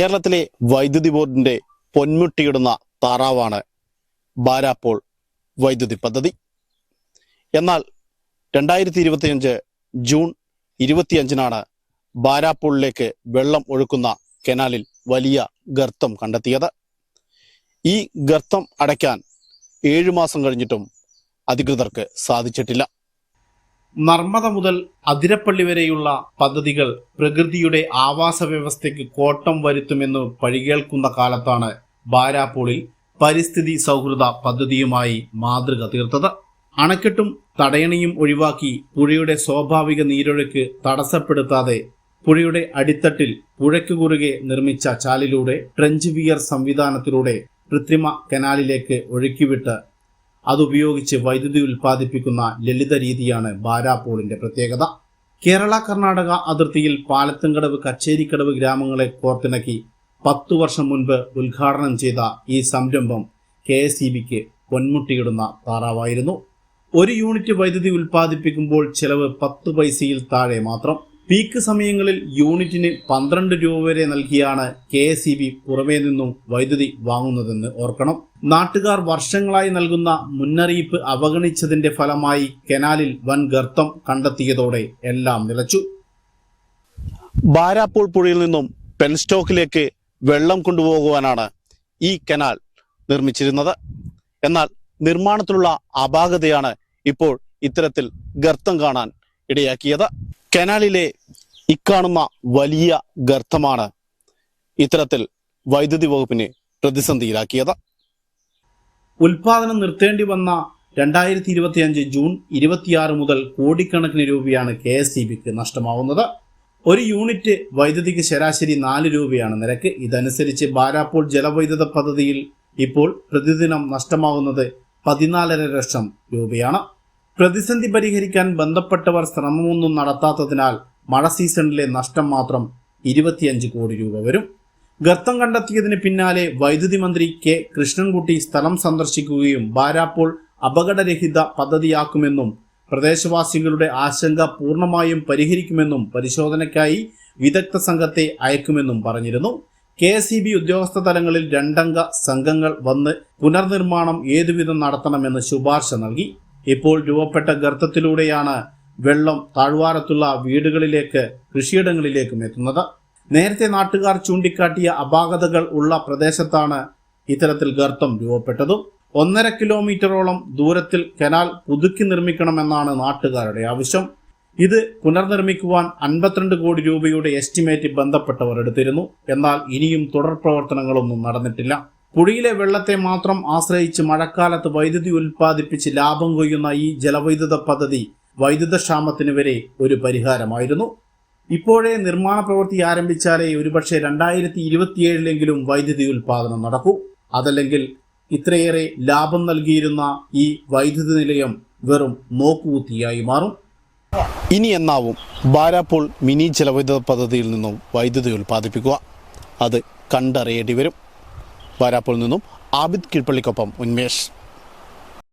കേരളത്തിലെ വൈദ്യുതി ബോർഡിന്റെ പൊന്മുട്ടിയിടുന്ന താറാവാണ് ബാരാപ്പോൾ വൈദ്യുതി പദ്ധതി. എന്നാൽ രണ്ടായിരത്തി ഇരുപത്തിയഞ്ച് ജൂൺ ഇരുപത്തിയഞ്ചിനാണ് ബാരാപ്പോളിലേക്ക് വെള്ളം ഒഴുക്കുന്ന കനാലിൽ വലിയ ഗർത്തം കണ്ടെത്തിയത്. ഈ ഗർത്തം അടയ്ക്കാൻ ഏഴു മാസം കഴിഞ്ഞിട്ടും അധികൃതർക്ക് സാധിച്ചിട്ടില്ല. നർമ്മദ മുതൽ അതിരപ്പള്ളി വരെയുള്ള പദ്ധതികൾ പ്രകൃതിയുടെ ആവാസ വ്യവസ്ഥയ്ക്ക് കോട്ടം വരുത്തുമെന്ന് പഴികേൾക്കുന്ന കാലത്താണ് ബാരാപ്പോളിൽ പരിസ്ഥിതി സൗഹൃദ പദ്ധതിയുമായി മാതൃക തീർത്തത്. അണക്കെട്ടും തടയണിയും ഒഴിവാക്കി പുഴയുടെ സ്വാഭാവിക നീരൊഴുക്ക് തടസ്സപ്പെടുത്താതെ പുഴയുടെ അടിത്തട്ടിൽ പുഴയ്ക്ക് കുറുകെ നിർമ്മിച്ച ചാലിലൂടെ ട്രഞ്ച് വിയർ സംവിധാനത്തിലൂടെ കൃത്രിമ കനാലിലേക്ക് ഒഴുക്കിവിട്ട് അതുപയോഗിച്ച് വൈദ്യുതി ഉൽപ്പാദിപ്പിക്കുന്ന ലളിത രീതിയാണ് ബാരാപോളിന്റെ പ്രത്യേകത. കേരള കർണാടക അതിർത്തിയിൽ പാലത്തുംകടവ് കച്ചേരിക്കടവ് ഗ്രാമങ്ങളെ കോർത്തിണക്കി പത്തു വർഷം മുൻപ് ഉദ്ഘാടനം ചെയ്ത ഈ സംരംഭം കെ എസ് ഇ ബിക്ക് പൊന്മുട്ടിയിടുന്ന താറാവായിരുന്നു. ഒരു യൂണിറ്റ് വൈദ്യുതി ഉൽപ്പാദിപ്പിക്കുമ്പോൾ ചെലവ് പത്ത് പൈസയിൽ താഴെ മാത്രം. പീക്ക് സമയങ്ങളിൽ യൂണിറ്റിന് പന്ത്രണ്ട് രൂപ വരെ നൽകിയാണ് കെ എസ് ഇ ബി പുറമേ നിന്നും വൈദ്യുതി വാങ്ങുന്നതെന്ന് ഓർക്കണം. നാട്ടുകാർ വർഷങ്ങളായി നൽകുന്ന മുന്നറിയിപ്പ് അവഗണിച്ചതിന്റെ ഫലമായി കനാലിൽ വൻ ഗർത്തം കണ്ടെത്തിയതോടെ എല്ലാം നിലച്ചു. ബാരാപ്പൂൾ പുഴയിൽ നിന്നും പെൻസ്റ്റോക്കിലേക്ക് വെള്ളം കൊണ്ടുപോകുവാനാണ് ഈ കനാൽ നിർമ്മിച്ചിരുന്നത്. എന്നാൽ നിർമ്മാണത്തിലുള്ള അപാകതയാണ് ഇപ്പോൾ ഇത്തരത്തിൽ ഗർത്തം കാണാൻ ഇടയാക്കിയത്. കനാലിലെ ഇക്കാണുന്ന വലിയ ഗർത്തമാണ് ഇത്തരത്തിൽ വൈദ്യുതി വകുപ്പിനെ പ്രതിസന്ധിയിലാക്കിയത്. ഉൽപാദനം നിർത്തേണ്ടി വന്ന രണ്ടായിരത്തി ഇരുപത്തിയഞ്ച് ജൂൺ ഇരുപത്തിയാറ് മുതൽ കോടിക്കണക്കിന് രൂപയാണ് കെ എസ് ഇ ബിക്ക് നഷ്ടമാവുന്നത്. ഒരു യൂണിറ്റ് വൈദ്യുതിക്ക് ശരാശരി നാല് രൂപയാണ് നിരക്ക്. ഇതനുസരിച്ച് ബാരാപ്പോൾ ജലവൈദ്യുത പദ്ധതിയിൽ ഇപ്പോൾ പ്രതിദിനം നഷ്ടമാകുന്നത് പതിനാലര ലക്ഷം രൂപയാണ്. പ്രതിസന്ധി പരിഹരിക്കാൻ ബന്ധപ്പെട്ടവർ ശ്രമമൊന്നും നടത്താത്തതിനാൽ മഴ സീസണിലെ നഷ്ടം മാത്രം ഇരുപത്തിയഞ്ച് കോടി രൂപ വരും. ഗർത്തം കണ്ടെത്തിയതിന് പിന്നാലെ വൈദ്യുതി മന്ത്രി കെ. കൃഷ്ണൻകുട്ടി സ്ഥലം സന്ദർശിക്കുകയും ബാരാപ്പോൾ അപകടരഹിത പദ്ധതിയാക്കുമെന്നും പ്രദേശവാസികളുടെ ആശങ്ക പൂർണമായും പരിഹരിക്കുമെന്നും പരിശോധനയ്ക്കായി വിദഗ്ധ സംഘത്തെ അയക്കുമെന്നും പറഞ്ഞിരുന്നു. കെ എസ് ഇ ബി ഉദ്യോഗസ്ഥ തലങ്ങളിൽ രണ്ടംഗ സംഘങ്ങൾ വന്ന് പുനർനിർമ്മാണം ഏതുവിധം നടത്തണമെന്ന് ശുപാർശ നൽകി. ഇപ്പോൾ രൂപപ്പെട്ട ഗർത്തത്തിലൂടെയാണ് വെള്ളം താഴ്വാരത്തുള്ള വീടുകളിലേക്ക് കൃഷിയിടങ്ങളിലേക്കും എത്തുന്നത്. നേരത്തെ നാട്ടുകാർ ചൂണ്ടിക്കാട്ടിയ അപാകതകൾ ഉള്ള പ്രദേശത്താണ് ഇത്തരത്തിൽ ഗർത്തം രൂപപ്പെട്ടതും ഒന്നര കിലോമീറ്ററോളം ദൂരത്തിൽ കനാൽ പുതുക്കി നിർമ്മിക്കണമെന്നാണ് നാട്ടുകാരുടെ ആവശ്യം. ഇത് പുനർനിർമ്മിക്കുവാൻ അൻപത്തിരണ്ട് കോടി രൂപയുടെ എസ്റ്റിമേറ്റ് ബന്ധപ്പെട്ടവർ എടുത്തിരുന്നു. എന്നാൽ ഇനിയും തുടർ പ്രവർത്തനങ്ങളൊന്നും നടന്നിട്ടില്ല. പുഴയിലെ വെള്ളത്തെ മാത്രം ആശ്രയിച്ച് മഴക്കാലത്ത് വൈദ്യുതി ഉൽപ്പാദിപ്പിച്ച് ലാഭം കൊയ്യുന്ന ഈ ജലവൈദ്യുത പദ്ധതി വൈദ്യുത ക്ഷാമത്തിന് വരെ ഒരു പരിഹാരമായിരുന്നു. ഇപ്പോഴേ നിർമ്മാണ പ്രവൃത്തി ആരംഭിച്ചാലേ ഒരുപക്ഷെ രണ്ടായിരത്തി ഇരുപത്തിയേഴിലെങ്കിലും വൈദ്യുതി ഉൽപാദനം നടക്കൂ. അതല്ലെങ്കിൽ ഇത്രയേറെ ലാഭം നൽകിയിരുന്ന ഈ വൈദ്യുതി നിലയം വെറും നോക്കുകുത്തിയായി മാറും. ഇനി എന്നാവും? ബാരാപ്പോൾ മിനി ജലവൈദ്യുത പദ്ധതിയിൽ നിന്നും വൈദ്യുതി ഉൽപ്പാദിപ്പിക്കുക. അത് കണ്ടറിയേണ്ടി വരും. ബാരാപ്പോൾ നിന്നും ആബിദ് കീഴ്പള്ളിക്കൊപ്പം ഉന്മേഷ്.